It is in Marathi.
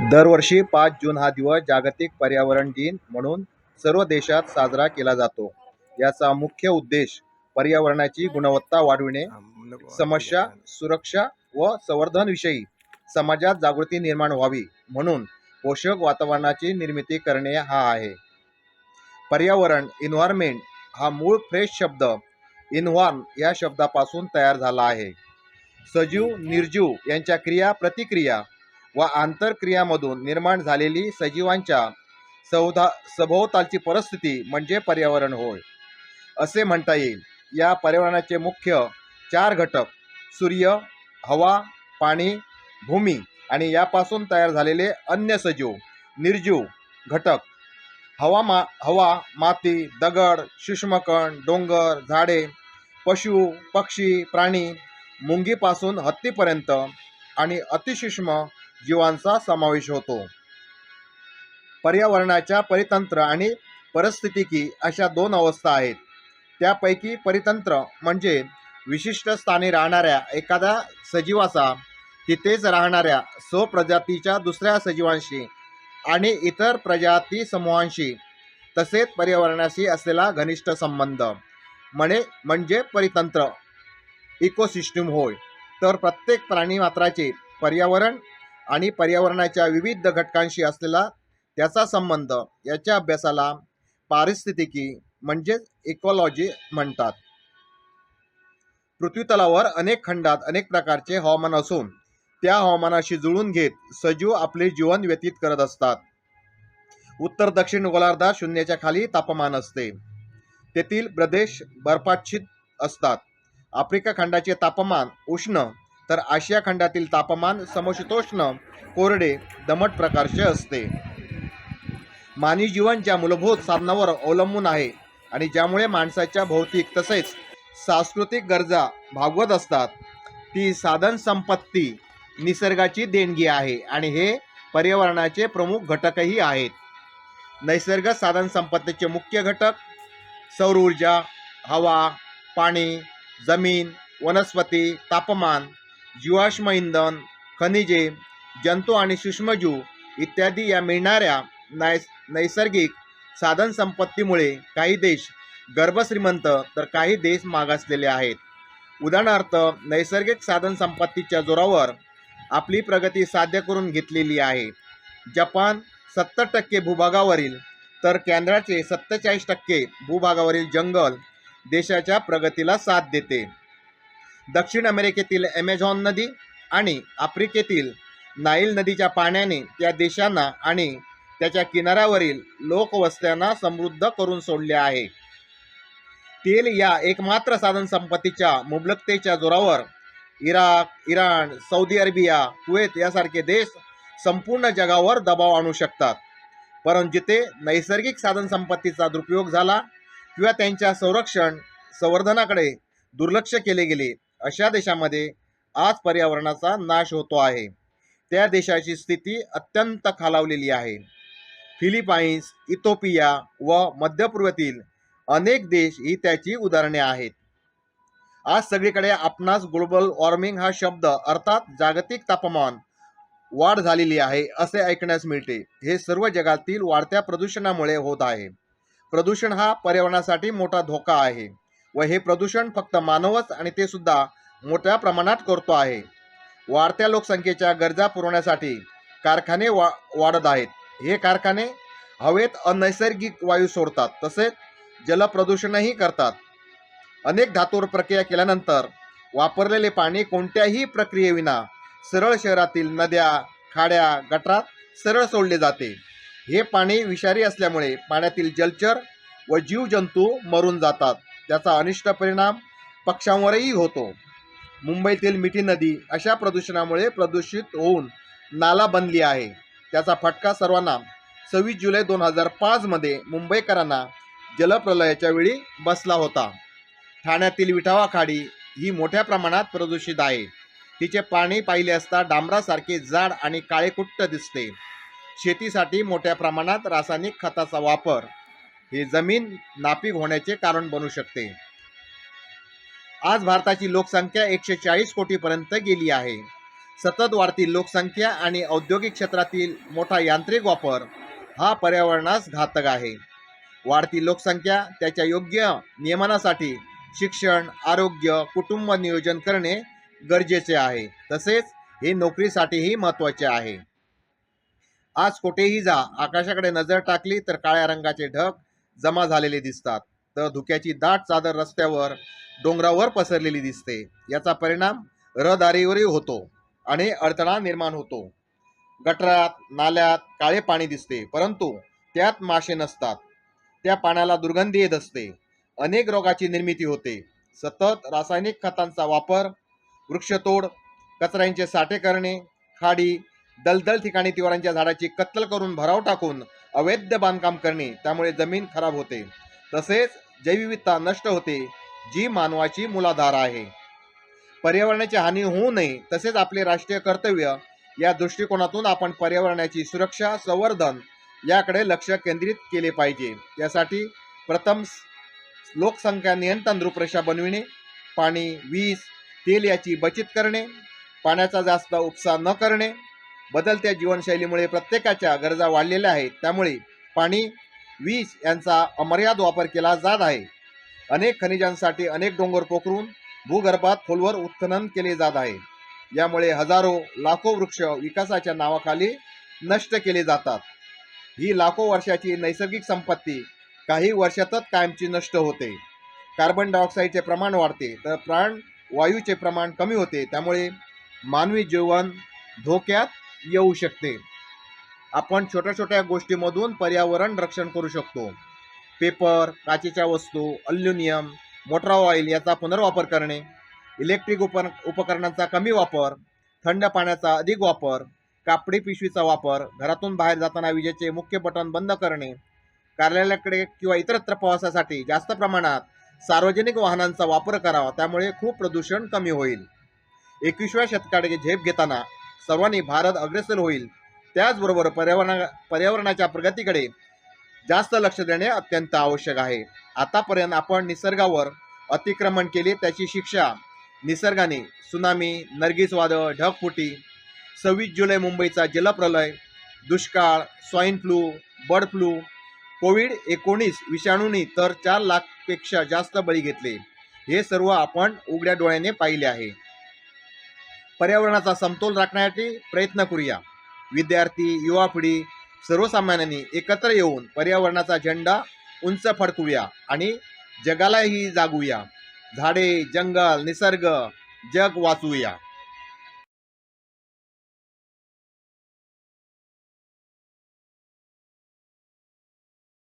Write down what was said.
दरवर्षी पाच जून हा दिवस जागतिक पर्यावरण दिन म्हणून सर्व देशात साजरा केला जातो. याचा मुख्य उद्देश पर्यावरणाची गुणवत्ता वाढविणे समस्या सुरक्षा व संवर्धनविषयी समाजात जागृती निर्माण व्हावी म्हणून पोषक वातावरणाची निर्मिती करणे हा आहे. पर्यावरण इन्व्हायरमेंट हा मूळ फ्रेश शब्द. इन्व्हॉर्न या शब्दापासून तयार झाला आहे. सजीव निर्जीव यांच्या क्रिया प्रतिक्रिया व आंतरक्रियामधून निर्माण झालेली सजीवांच्या सौधा सभोवतालची परिस्थिती म्हणजे पर्यावरण होय. असे म्हणता येईल. या पर्यावरणाचे मुख्य चार घटक सूर्य हवा पाणी भूमी आणि यापासून तयार झालेले अन्य सजीव निर्जीव घटक. हवा मा हवा माती दगड सूक्ष्मकण डोंगर झाडे पशु पक्षी प्राणी मुंगीपासून हत्तीपर्यंत आणि अतिसूक्ष्म जीवांचा समावेश होतो. पर्यावरणाच्या परितंत्र आणि परिस्थितिकी अशा दोन अवस्था आहेत. त्यापैकी परितंत्र म्हणजे विशिष्ट स्थानी राहणाऱ्या एखाद्या सजीवाचा तिथेच राहणाऱ्या स्वप्रजातीच्या दुसऱ्या सजीवांशी आणि इतर प्रजाती समूहांशी तसेच पर्यावरणाशी असलेला घनिष्ठ संबंध. म्हणे म्हणजे परितंत्र इकोसिस्टम होय. तर प्रत्येक प्राणीमात्राचे पर्यावरण आणि पर्यावरणाच्या विविध घटकांशी असलेला त्याचा संबंध याच्या अभ्यासाला पारिस्थितिकी म्हणजेच इकॉलॉजी म्हणतात. पृथ्वीतलावर अनेक खंडात अनेक प्रकारचे हवामान असून त्या हवामानाशी जुळून घेत सजीव आपले जीवन व्यतीत करत असतात. उत्तर दक्षिण गोलार्धात शून्याच्या खाली तापमान असते. तेथील प्रदेश बर्फाच्छित असतात. आफ्रिका खंडाचे तापमान उष्ण तर आशिया खंडातील तापमान समशीतोष्ण कोरडे दमट प्रकारचे असते. मानवी जीवन ज्या मूलभूत साधनावर अवलंबून आहे आणि ज्यामुळे माणसाच्या भौतिक तसेच सांस्कृतिक गरजा भागवत असतात ती साधन संपत्ती निसर्गाची देणगी आहे आणि हे पर्यावरणाचे प्रमुख घटकही आहेत. नैसर्गिक साधन संपत्तीचे मुख्य घटक सौर ऊर्जा हवा पाणी जमीन वनस्पती तापमान जीवाश्म इंधन खनिजे जंतू आणि सूक्ष्मजीव इत्यादी या मिळणाऱ्या नैस नैसर्गिक साधनसंपत्तीमुळे काही देश गर्भश्रीमंत तर काही देश मागासलेले आहेत. उदाहरणार्थ नैसर्गिक साधनसंपत्तीच्या जोरावर आपली प्रगती साध्य करून घेतलेली आहे. जपान सत्तर टक्के भूभागावरील तर कॅनडाचे सत्तेचाळीस टक्के भूभागावरील जंगल देशाच्या प्रगतीला साथ देते. दक्षिण अमेरिकेतील ॲमेझॉन नदी आणि आफ्रिकेतील नाईल नदीच्या पाण्याने त्या देशांना आणि त्याच्या किनाऱ्यावरील लोकवस्त्यांना समृद्ध करून सोडले आहे. तेल या एकमात्र साधन संपत्तीच्या मुबलकतेच्या जोरावर Iraq Iran Saudi Arabia Kuwait यासारखे देश संपूर्ण जगावर दबाव आणू शकतात. परंतु जिथे नैसर्गिक साधन संपत्तीचा दुरुपयोग झाला किंवा त्यांच्या संरक्षण संवर्धनाकडे दुर्लक्ष केले गेले अशा देशामध्ये आज पर्यावरणाचा नाश होतो आहे. त्या देशाची स्थिती अत्यंत खालावलेली आहे. फिलिपाईन्स इथोपिया व मध्यपूर्वेतील अनेक देश ही त्याची उदाहरणे आहेत. आज सगळीकडे आपणास ग्लोबल वॉर्मिंग हा शब्द अर्थात जागतिक तापमान वाढ झालेली आहे असे ऐकण्यास मिळते. हे सर्व जगातील वाढत्या प्रदूषणामुळे होत आहे. प्रदूषण हा पर्यावरणासाठी मोठा धोका आहे व हे प्रदूषण फक्त मानवच आणि ते सुद्धा मोठ्या प्रमाणात करतो आहे. वाढत्या लोकसंख्येच्या गरजा पुरवण्यासाठी कारखाने वा वाढत आहेत. हे कारखाने हवेत अनैसर्गिक वायू सोडतात तसेच जलप्रदूषणही करतात. अनेक धातूवर प्रक्रिया केल्यानंतर वापरलेले पाणी कोणत्याही प्रक्रियेविना सरळ शहरातील नद्या खाड्या गटारात सरळ सोडले जाते. हे पाणी विषारी असल्यामुळे पाण्यातील जलचर व जीवजंतू मरून जातात. त्याचा अनिष्ट परिणाम पक्ष्यांवरही होतो. मुंबईतील मिठी नदी अशा प्रदूषणामुळे प्रदूषित होऊन नाला बनली आहे. त्याचा फटका सर्वांना सव्वीस जुलै दोन हजार पाचमध्ये मुंबईकरांना जलप्रलयाच्या वेळी बसला होता. ठाण्यातील विठावा खाडी ही मोठ्या प्रमाणात प्रदूषित आहे. तिचे पाणी पाहिले असता डांबरासारखे जाड आणि काळेकुट्ट दिसते. शेतीसाठी मोठ्या प्रमाणात रासायनिक खताचा वापर. हे जमीन नापीक होण्याचे कारण बनू शकते. आज भारताची लोकसंख्या एकशे चाळीस कोटीपर्यंत गेली आहे. सतत वाढती लोकसंख्या आणि औद्योगिक क्षेत्रातील मोठा यांत्रिक वापर हा पर्यावरणास घातक आहे. वाढती लोकसंख्या त्याच्या योग्य नियमनासाठी शिक्षण आरोग्य कुटुंब नियोजन करणे गरजेचे आहे. तसेच हे नोकरीसाठीही महत्त्वाचे आहे. आज कुठेही जा आकाशाकडे नजर टाकली तर काळ्या रंगाचे ढग जमा झालेले दिसतात. तर धुक्याची दाट चादर रस्त्यावर डोंगरावर पसरलेली दिसते. याचा परिणाम रहदारीवरही होतो आणि अडथळा निर्माण होतो. गटरात नाल्यात काळे पाणी दिसते परंतु त्यात मासे नसतात. त्या पाण्याला दुर्गंधी येत असते. अनेक रोगाची निर्मिती होते. सतत रासायनिक खतांचा वापर वृक्षतोड कचऱ्यांचे साठे करणे खाडी दलदल ठिकाणी तिवरांच्या झाडाची कत्तल करून भराव टाकून अवैध बांधकाम करणे त्यामुळे जमीन खराब होते. तसेच जैवविविधता नष्ट होते. जी मानवाची मुलाधार आहे. पर्यावरणाची हानी होऊ नये तसेच आपले राष्ट्रीय कर्तव्य या दृष्टिकोनातून आपण पर्यावरणाची सुरक्षा संवर्धन याकडे लक्ष केंद्रित केले पाहिजे. यासाठी प्रथम लोकसंख्या नियंत्रण रूपरेषा बनविणे पाणी वीज तेल याची बचत करणे पाण्याचा जास्त उपसा न करणे बदलत्या जीवनशैलीमुळे प्रत्येकाच्या गरजा वाढलेल्या आहेत. त्यामुळे पाणी वीज यांचा अमर्याद वापर केला जात आहे. अनेक खनिजांसाठी अनेक डोंगर पोखरून भूगर्भात खोलवर उत्खनन केले जात आहे. यामुळे हजारो लाखो वृक्ष विकासाच्या नावाखाली नष्ट केले जातात. ही लाखो वर्षाची नैसर्गिक संपत्ती काही वर्षातच कायमची नष्ट होते. कार्बन डायऑक्साईडचे प्रमाण वाढते तर प्राण वायूचे प्रमाण कमी होते त्यामुळे मानवी जीवन धोक्यात येऊ शकते. आपण छोट्या छोट्या गोष्टीमधून पर्यावरण रक्षण करू शकतो. पेपर काचेच्या वस्तू अल्युमिनियम मोटरा ऑइल याचा पुनर्वापर करणे इलेक्ट्रिक उप उपकरणांचा कमी वापर थंड पाण्याचा अधिक वापर कापडी पिशवीचा वापर घरातून बाहेर जाताना विजेचे मुख्य बटन बंद करणे कार्यालयाकडे किंवा इतरत्र प्रवासासाठी जास्त प्रमाणात सार्वजनिक वाहनांचा वापर करावा त्यामुळे खूप प्रदूषण कमी होईल. एकविसव्या शतकाकडे झेप घेताना सर्वांनी भारत अग्रेसर होईल. त्याचबरोबर पर्यावरणा पर्यावरणाच्या प्रगतीकडे जास्त लक्ष देणे अत्यंत आवश्यक आहे. आतापर्यंत आपण निसर्गावर अतिक्रमण केले त्याची शिक्षा. निसर्गाने सुनामी नर्गिस वादळ ढगफुटी सव्वीस जुलै मुंबईचा जलप्रलय दुष्काळ swine flu bird flu COVID एकोणीस विषाणूंनी तर चार लाखपेक्षा जास्त बळी घेतले. हे सर्व आपण उघड्या डोळ्याने पाहिले आहे. पर्यावरणाचा समतोल राखण्यासाठी प्रयत्न करूया. विद्यार्थी युवा पिढी सर्वसामान्यांनी एकत्र येऊन पर्यावरणाचा झेंडा उंच फडकूया आणि जगालाही जागूया. झाडे जंगल निसर्ग जग वाचूया.